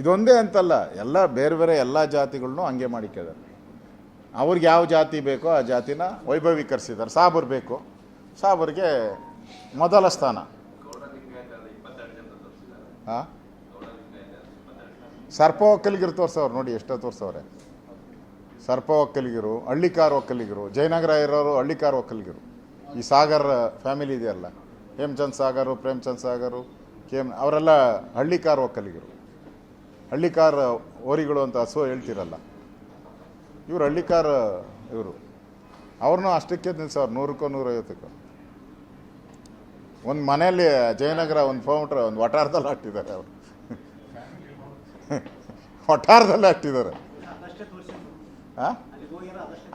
ಇದೊಂದೇ ಅಂತಲ್ಲ, ಎಲ್ಲ ಬೇರೆ ಬೇರೆ ಎಲ್ಲ ಜಾತಿಗಳನ್ನು ಹಂಗೆ ಮಾಡಿಕ್ಕಿದ್ದಾರೆ ಅವ್ರಿಗೆ ಯಾವ ಜಾತಿ ಬೇಕೋ ಆ ಜಾತಿನ ವೈಭವೀಕರಿಸಿದ್ದಾರೆ ಸಾಬರ್ ಬೇಕು. ಸಾಬರ್ಗೆ ಮೊದಲ ಸ್ಥಾನ. ಸರ್ಪ ಒಕ್ಕಲಿಗರು ತೋರ್ಸವ್ರು ನೋಡಿ, ಎಷ್ಟೋ ತೋರ್ಸವ್ರೆ. ಸರ್ಪ ಒಕ್ಕಲಿಗರು, ಹಳ್ಳಿಕಾರ್ ಒಕ್ಕಲಿಗರು, ಜಯನಗರ ಇರೋರು ಹಳ್ಳಿಕಾರ್ ಒಕ್ಕಲಿಗರು. ಈ ಸಾಗರ್ ಫ್ಯಾಮಿಲಿ ಇದೆಯಲ್ಲ, ಹೇಮಚಂದ್ ಸಾಗರು, ಪ್ರೇಮ್ಚಂದ್ ಸಾಗರು ಕೆ ಎಂ ಅವರೆಲ್ಲ ಹಳ್ಳಿಕಾರ ಒಕ್ಕಲಿಗರು. ಹಳ್ಳಿಕಾರ್ ಓರಿಗಳು ಅಂತ ಹಸು ಹೇಳ್ತಿರಲ್ಲ. ಇವರು ಹಳ್ಳಿಕಾರ ಇವರು. ಅವ್ರನ್ನೂ ಅಷ್ಟಕ್ಕೆ ನಿಲ್ಸವ್ರು ನೂರಕ್ಕೋ ನೂರೈವತ್ತಕ್ಕೋ. ಒಂದು ಮನೆಯಲ್ಲಿ ಜಯನಗರ ಒಂದು ಕಿಲೋಮೀಟ್ರ್ ಒಂದು ವಟಾರದಲ್ಲಿ ಹಾಕ್ತಿದ್ದಾರೆ ಅವರು. ವಟಾರದಲ್ಲಿ ಹಾಕ್ತಿದ್ದಾರೆ?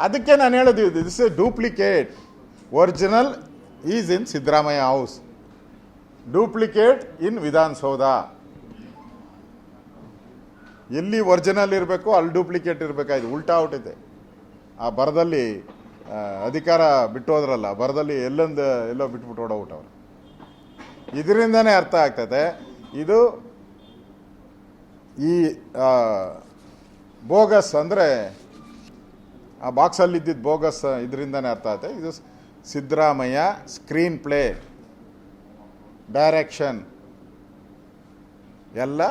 ಅದಕ್ಕೆ ನಾನು ಹೇಳೋದು this a duplicate original is in Siddaramaiah house duplicate in Vidhana Soudha ಎಲ್ಲಿ ಒರಿಜಿನಲ್ ಇರಬೇಕು ಅಲ್ಲಿ ಡೂಪ್ಲಿಕೇಟ್ ಇರಬೇಕಾಯ್ತು, ಉಲ್ಟಾ ಹೊಟ್ಟಿದೆ ಆ ಬರದಲ್ಲಿ ಅಧಿಕಾರ ಬಿಟ್ಟು ಹೋದ್ರಲ್ಲ ಬರದಲ್ಲಿ ಎಲ್ಲೊಂದು, ಎಲ್ಲೋ ಬಿಟ್ಬಿಟ್ಟು ಅವರು ಇದರಿಂದನೇ ಅರ್ಥ ಆಗ್ತದೆ, ಇದು ಈ ಬೋಗಸ್ ಅಂದರೆ, ಆ ಬಾಕ್ಸಲ್ಲಿ ಇದ್ದಿದ್ದ ಬೋಗಸ್ ಇದರಿಂದನೇ ಅರ್ಥ ಆಗುತ್ತೆ ಇದು ಸಿದ್ದರಾಮಯ್ಯ ಸ್ಕ್ರೀನ್ ಪ್ಲೇ, ಡೈರೆಕ್ಷನ್, ಎಲ್ಲ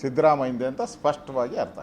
ಸಿದ್ದರಾಮಯ್ಯಂದೆ ಅಂತ ಸ್ಪಷ್ಟವಾಗಿ ಅರ್ಥ